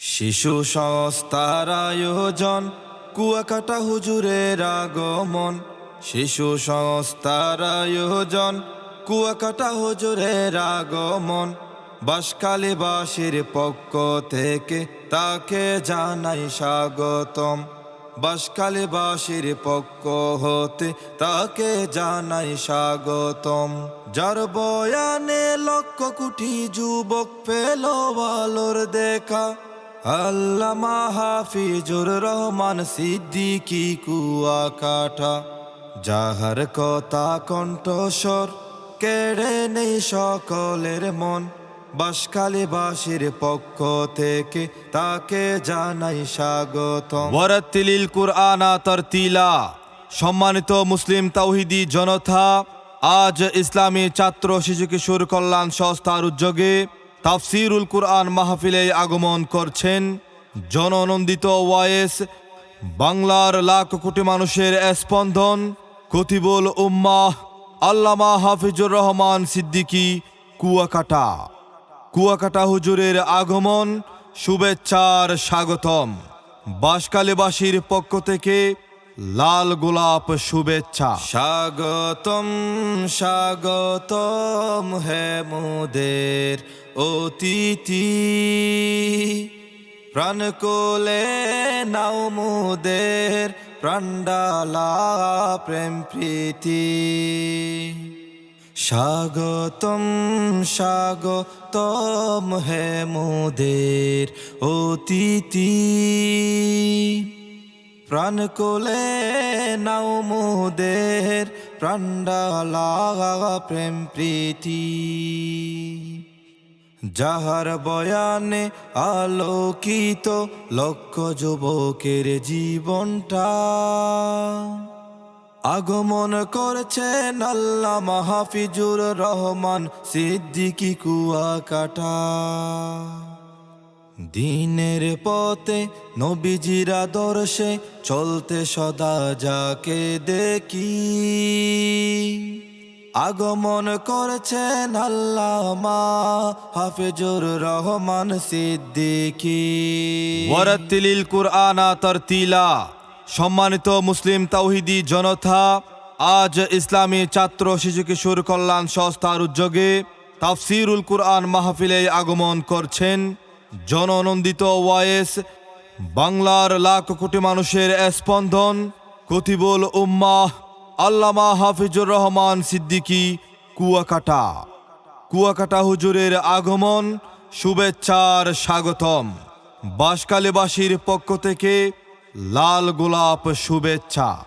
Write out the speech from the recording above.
শিশু সংস্থার আয়োজন, কুয়াকাটা হুজুরের আগমন। শিশু সংস্থার আয়োজন, কুয়াকাটা হুজুরের আগমন। বাসকালীবাসীর পক্ষ থেকে তাকে জানাই স্বাগতম। বাসকালীবাসীর পক্ষ হতে তাকে জানাই স্বাগতম। যার বয়ানে লক্ষ কোটি যুবক পেল আলোর দেখা। আল্লামা হাফিজুর রহমান সিদ্দিকি কুয়া কাটা যাহার কথা কণ্ঠস্বর কেড়ে নেই সকলের মন। বাসকালীবাসীর পক্ষ থেকে তাকে জানাই স্বাগত ওয়ারাত্তিলিল কুরআনা তরতিলা, সম্মানিত মুসলিম তাওহিদি জনতা, আজ ইসলামী ছাত্র শিশু কিশোর কল্যাণ সংস্থার উদ্যোগে তাফসিরুল কুরআন মাহফিলে আগমন করছেন জননন্দিত ওয়াইস বাংলার লাখ কোটি মানুষের স্পন্দন কতিবুল উম্মাহ, আল্লামা হাফিজুর রহমান সিদ্দিকী, কুয়াকাটা। কুয়াকাটা হুজুরের আগমন, শুভেচ্ছার স্বাগতম। বাসকালীবাসীর পক্ষ থেকে লাল গোলাপ শুভেচ্ছা। স্বাগতম স্বাগতম হে মোদের অতিথি। প্রাণ কোলে নাও মোদের প্রাণডালা প্রেম প্রীতি। স্বাগতম স্বাগতম হে মোদের অতিথি। প্রাণ কোলে নাও মোদের প্রাণডালা প্রেম প্রীতি। যাহার বয়ানে আলোকিত লক্ষ যুবকের জীবনটা, আগমন করছেন আল্লাহ মাহফিজুর রহমান সিদ্দিকি কুয়াকাটা। দিনের পথে নবীজির আদর্শে চলতে সদা যাকে দেখি। আগমন করছেন আল্লামা হাফিজুর রহমান সিদ্দিকি। ওয়ারাত্তিলিল কুরআনা তরতিলা। সম্মানিত মুসলিম তাওহিদি জনতা, আজ ইসলামী ছাত্র শিশু কিশোর কল্যাণ সংস্থার উদ্যোগে তাফসিরুল কুরআন মাহফিলে আগমন করছেন জননন্দিত ওয়াইস বাংলার লাখ কোটি মানুষের স্পন্দন, কতিবুল উম্মাহ, আল্লামা হাফিজুর রহমান সিদ্দিকী, কুয়াকাটা। কুয়াকাটা হুজুরের আগমন, শুভেচ্ছার স্বাগতম। বাসকালীবাসীর পক্ষ থেকে লাল গোলাপ শুভেচ্ছা।